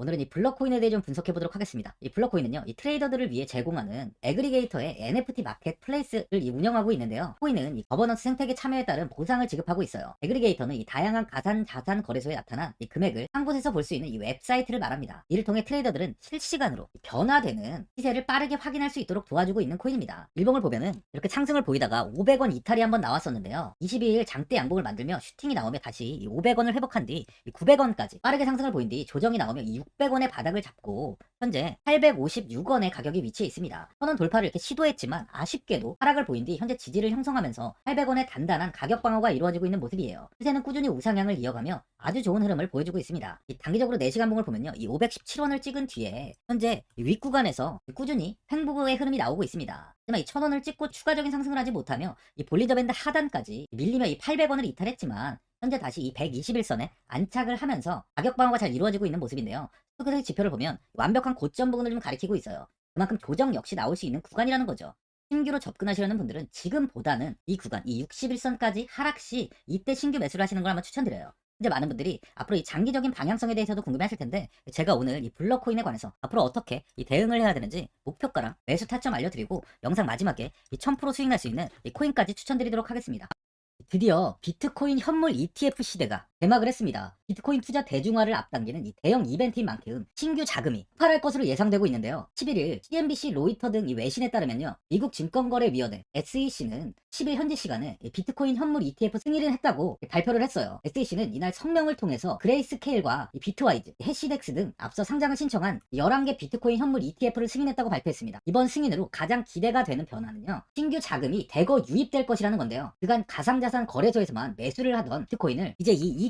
오늘은 이 블럭코인에 대해 좀 분석해 보도록 하겠습니다. 이 블럭코인은요, 이 트레이더들을 위해 제공하는 애그리게이터의 NFT 마켓 플레이스를 이 운영하고 있는데요. 코인은 이 거버넌스 생태계 참여에 따른 보상을 지급하고 있어요. 애그리게이터는 이 다양한 가상 자산 거래소에 나타난 이 금액을 한 곳에서 볼 수 있는 이 웹사이트를 말합니다. 이를 통해 트레이더들은 실시간으로 이 변화되는 시세를 빠르게 확인할 수 있도록 도와주고 있는 코인입니다. 일봉을 보면은 이렇게 상승을 보이다가 500원 이탈이 한번 나왔었는데요. 22일 장대 양봉을 만들며 슈팅이 나오며 다시 이 500원을 회복한 뒤 900원까지 빠르게 상승을 보인 뒤 조정이 나오며 600원의 바닥을 잡고 현재 856원의 가격이 위치해 있습니다. 선원 돌파를 이렇게 시도했지만 아쉽게도 하락을 보인 뒤 현재 지지를 형성하면서 800원의 단단한 가격 방어가 이루어지고 있는 모습이에요. 시세는 꾸준히 우상향을 이어가며 아주 좋은 흐름을 보여주고 있습니다. 이 단기적으로 4시간봉을 보면요. 이 517원을 찍은 뒤에 현재 이 윗구간에서 꾸준히 횡보의 흐름이 나오고 있습니다. 하지만 이 1000원을 찍고 추가적인 상승을 하지 못하며 이 볼리저 밴드 하단까지 밀리며 이 800원을 이탈했지만 현재 다시 이 121선에 안착을 하면서 가격 방어가 잘 이루어지고 있는 모습인데요. 스토크의 지표를 보면 완벽한 고점 부분을 좀 가리키고 있어요. 그만큼 조정 역시 나올 수 있는 구간이라는 거죠. 신규로 접근하시려는 분들은 지금보다는 이 구간, 이 61선까지 하락 시 이때 신규 매수를 하시는 걸 한번 추천드려요. 이제 많은 분들이 앞으로 이 장기적인 방향성에 대해서도 궁금해하실 텐데 제가 오늘 이 블럭코인에 관해서 앞으로 어떻게 이 대응을 해야 되는지 목표가랑 매수 타점 알려드리고 영상 마지막에 이 1000% 수익 날 수 있는 이 코인까지 추천드리도록 하겠습니다. 드디어 비트코인 현물 ETF 시대가 개막을 했습니다. 비트코인 투자 대중화를 앞당기는 이 대형 이벤트인 만큼 신규 자금이 폭발할 것으로 예상되고 있는데요. 11일 CNBC, 로이터 등 이 외신에 따르면요. 미국 증권거래위원회 SEC는 10일 현지 시간에 이 비트코인 현물 ETF 승인을 했다고 발표를 했어요. SEC는 이날 성명을 통해서 그레이스케일과 이 비트와이즈, 해시덱스 등 앞서 상장을 신청한 11개 비트코인 현물 ETF를 승인했다고 발표했습니다. 이번 승인으로 가장 기대가 되는 변화는요. 신규 자금이 대거 유입될 것이라는 건데요. 그간 가상자산 거래소에서만 매수를 하던 비트코인을 이제 이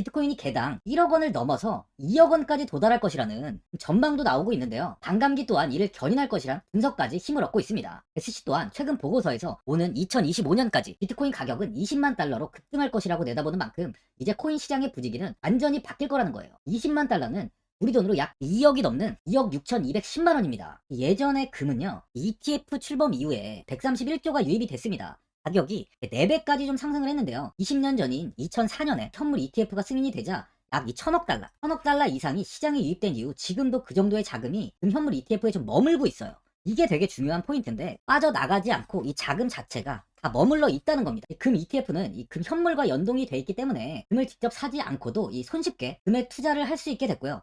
비트코인이 개당 1억 원을 넘어서 2억 원까지 도달할 것이라는 전망도 나오고 있는데요. 반감기 또한 이를 견인할 것이란 분석까지 힘을 얻고 있습니다. SC 또한 최근 보고서에서 오는 2025년까지 비트코인 가격은 20만 달러로 급등할 것이라고 내다보는 만큼 이제 코인 시장의 부지기는 완전히 바뀔 거라는 거예요. 20만 달러는 우리 돈으로 약 2억이 넘는 2억 6,210만 원입니다. 예전의 금은요, ETF 출범 이후에 131조가 유입이 됐습니다. 가격이 4배까지 좀 상승을 했는데요. 20년 전인 2004년에 현물 ETF가 승인이 되자 약 2천억 달러, 1천억 달러 이상이 시장에 유입된 이후 지금도 그 정도의 자금이 금현물 ETF에 좀 머물고 있어요. 이게 되게 중요한 포인트인데 빠져나가지 않고 이 자금 자체가 다 머물러 있다는 겁니다. 금 ETF는 이 금 현물과 연동이 돼 있기 때문에 금을 직접 사지 않고도 이 손쉽게 금에 투자를 할 수 있게 됐고요.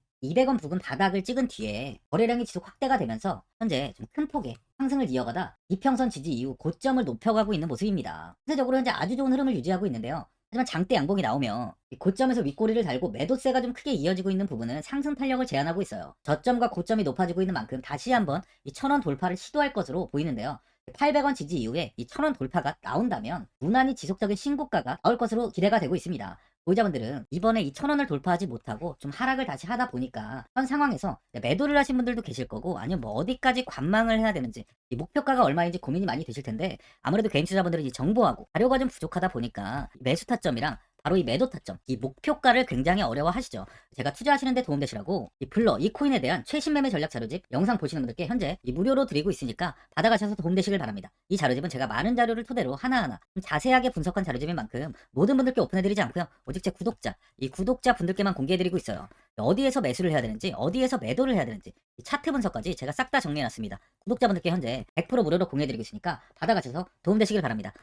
200원 부근 바닥을 찍은 뒤에 거래량이 지속 확대가 되면서 현재 좀 큰 폭의 상승을 이어가다 이평선 지지 이후 고점을 높여가고 있는 모습입니다. 전체적으로 현재 아주 좋은 흐름을 유지하고 있는데요. 하지만 장대 양봉이 나오며 이 고점에서 윗꼬리를 달고 매도세가 좀 크게 이어지고 있는 부분은 상승 탄력을 제한하고 있어요. 저점과 고점이 높아지고 있는 만큼 다시 한번 이 1000원 돌파를 시도할 것으로 보이는데요. 800원 지지 이후에 이 1000원 돌파가 나온다면 무난히 지속적인 신고가가 나올 것으로 기대가 되고 있습니다. 보유자분들은 이번에 이 천원을 돌파하지 못하고 좀 하락을 다시 하다 보니까 현 상황에서 매도를 하신 분들도 계실 거고 아니면 뭐 어디까지 관망을 해야 되는지 이 목표가가 얼마인지 고민이 많이 되실 텐데 아무래도 개인 투자자분들은 이 정보하고 자료가 좀 부족하다 보니까 매수 타점이랑 바로 이 매도 타점, 이 목표가를 굉장히 어려워하시죠. 제가 투자하시는데 도움되시라고 이 블러, 이 코인에 대한 최신 매매 전략 자료집 영상 보시는 분들께 현재 이 무료로 드리고 있으니까 받아가셔서 도움되시길 바랍니다. 이 자료집은 제가 많은 자료를 토대로 하나하나 좀 자세하게 분석한 자료집인 만큼 모든 분들께 오픈해드리지 않고요. 오직 제 구독자, 이 구독자 분들께만 공개해드리고 있어요. 어디에서 매수를 해야 되는지, 어디에서 매도를 해야 되는지, 이 차트 분석까지 제가 싹 다 정리해놨습니다. 구독자분들께 현재 100% 무료로 공유해드리고 있으니까 받아가셔서 도움되시길 바랍니다.